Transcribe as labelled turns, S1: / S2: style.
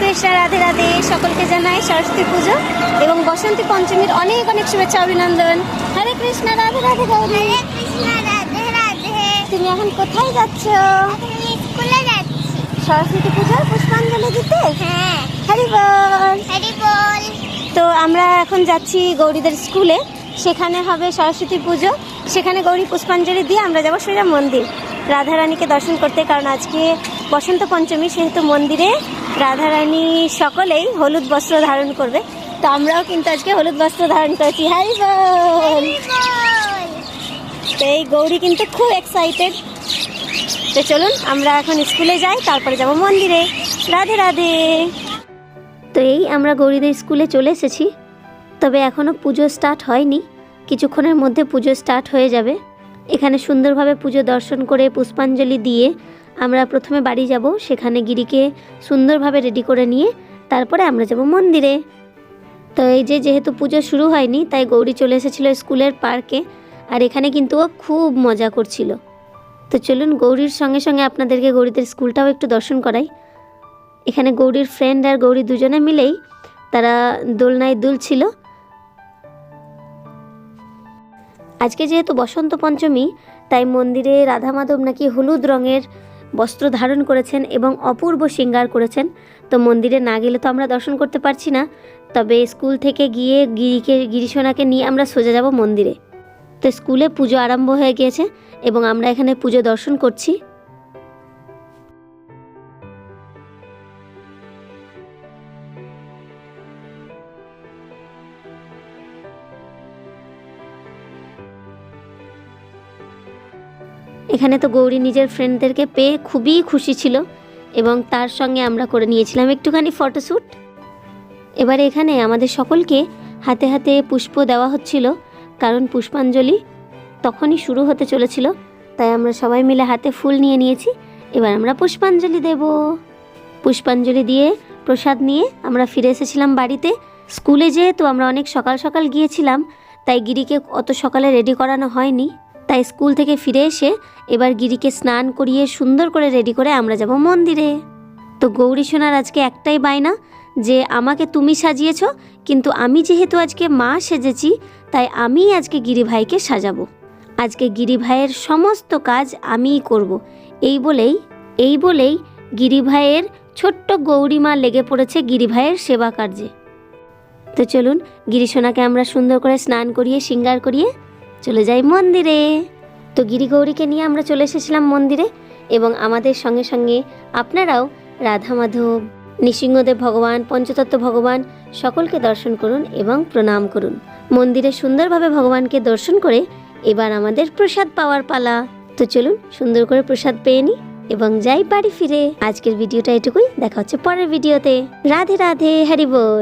S1: কৃষ্ণ রাধে রাধে। সকলকে জানাই সরস্বতী পুজো এবং বসন্তী পঞ্চমীর অনেক অনেক শুভেচ্ছা অভিনন্দন। হরে কৃষ্ণ রাধে রাধে গৌরী।
S2: হরে
S1: তুমি এখন কোথায় যাচ্ছ?
S2: স্কুলে যাচ্ছি।
S1: সরস্বতী পুজোর পুষ্পাঞ্জলি দিতে?
S2: হ্যাঁ।
S1: হরি বল।
S2: হরি বল।
S1: তো আমরা এখন যাচ্ছি গৌরীদের স্কুলে। সেখানে হবে সরস্বতী পুজো। সেখানে গৌরী পুষ্পাঞ্জলি দিয়ে আমরা যাব সোজা মন্দির। রাধারানীকে দর্শন করতে কারণ আজকে বসন্ত পঞ্চমী সেহেতু মন্দিরে রাধারানী সকলেই হলুদ বস্ত্র ধারণ করবে। তো আমরাও কিন্তু আজকে হলুদ বস্ত্র ধারণ করেছি। হাই
S2: বল!
S1: তো এই গৌরী কিন্তু খুব এক্সাইটেড তো চলুন, আমরা এখন স্কুলে যাই, তারপরে যাব মন্দিরে। রাধে রাধে! তো এই আমরা গৌরীদের স্কুলে চলে এসেছি। তবে এখনও পুজো স্টার্ট হয়নি। কিছুক্ষণের মধ্যে পুজো স্টার্ট হয়ে যাবে। এখানে সুন্দরভাবে পুজো দর্শন করে পুষ্পাঞ্জলি দিয়ে আমরা প্রথমে বাড়ি যাব, সেখানে গিরিকে সুন্দরভাবে রেডি করে নিয়ে তারপরে আমরা যাব মন্দিরে। তো এই যে যেহেতু পুজো শুরু হয়নি, তাই গৌরী চলে এসেছিল স্কুলের পার্কে আর এখানে কিন্তু ও খুব মজা করছিল। তো চলুন গৌরীর সঙ্গে সঙ্গে আপনাদেরকে গৌরীদের স্কুলটাও একটু দর্শন করাই। এখানে গৌরীর ফ্রেন্ড আর গৌরী দুজনে মিলেই তারা দোলনায় দুলছিল আজকে যেহেতু বসন্ত পঞ্চমী, তাই মন্দিরে রাধা মাধব নাকি হলুদ রঙের বস্ত্র ধারণ করেছেন এবং অপূর্ব শৃঙ্গার করেছেন। তো মন্দিরে না গেলে তো আমরা দর্শন করতে পারছি না। তবে স্কুল থেকে গিয়ে গিরিকে, গিরিশোনাকে নিয়ে আমরা সোজা যাব মন্দিরে। তো স্কুলে পুজো আরম্ভ হয়ে গিয়েছে এবং আমরা এখানে পুজো দর্শন করছি। এখানে তো গৌরী নিজের ফ্রেন্ডদেরকে পেয়ে খুবই খুশি ছিল এবং তার সঙ্গে আমরা করে নিয়েছিলাম একটুখানি ফটোশ্যুট। এবারে এখানে আমাদের সকলকে হাতে হাতে পুষ্প দেওয়া হচ্ছিল, কারণ পুষ্পাঞ্জলি তখনই শুরু হতে চলেছিল, তাই আমরা সবাই মিলে হাতে ফুল নিয়ে নিয়েছি। এবার আমরা পুষ্পাঞ্জলি দেব। পুষ্পাঞ্জলি দিয়ে প্রসাদ নিয়ে আমরা ফিরে এসেছিলাম বাড়িতে। স্কুলে যেহেতু আমরা অনেক সকাল সকাল গিয়েছিলাম, তাই গিরিকে অত সকালে রেডি করানো হয়নি। তাই স্কুল থেকে ফিরে এসে এবার গিরিকে স্নান করিয়ে সুন্দর করে রেডি করে আমরা যাব মন্দিরে। তো গৌরী সোনার আজকে একটাই বায়না যে আমাকে তুমি সাজিয়েছ, কিন্তু আমি যেহেতু আজকে মা সেজেছি, তাই আমিই আজকে গিরি ভাইকে সাজাবো। আজকে গিরি ভাইয়ের সমস্ত কাজ আমিই করব। এই বলেই এই বলেই গিরি ভাইয়ের ছোট্ট গৌরীমা লেগে পড়েছে গিরি ভাইয়ের সেবা কার্যে। তো চলুন গিরিশোনাকে আমরা সুন্দর করে স্নান করিয়ে শৃঙ্গার করিয়ে চলে যাই মন্দিরে। তো গিরি গৌরীকে নিয়ে আমরা চলে এসেছিলাম মন্দিরে এবং আমাদের সঙ্গে সঙ্গে আপনারাও রাধা মাধব, নৃসিংহদেব ভগবান, পঞ্চতত্ত্ব ভগবান সকলকে দর্শন করুন এবং প্রণাম করুন। মন্দিরে সুন্দরভাবে ভগবানকে দর্শন করে এবার আমাদের প্রসাদ পাওয়ার পালা। তো চলুন সুন্দর করে প্রসাদ পেয়ে নিই এবং যাই বাড়ি ফিরে। আজকের ভিডিওটা এটুকুই। দেখা হচ্ছে পরের ভিডিওতে। রাধে রাধে, হরি বল।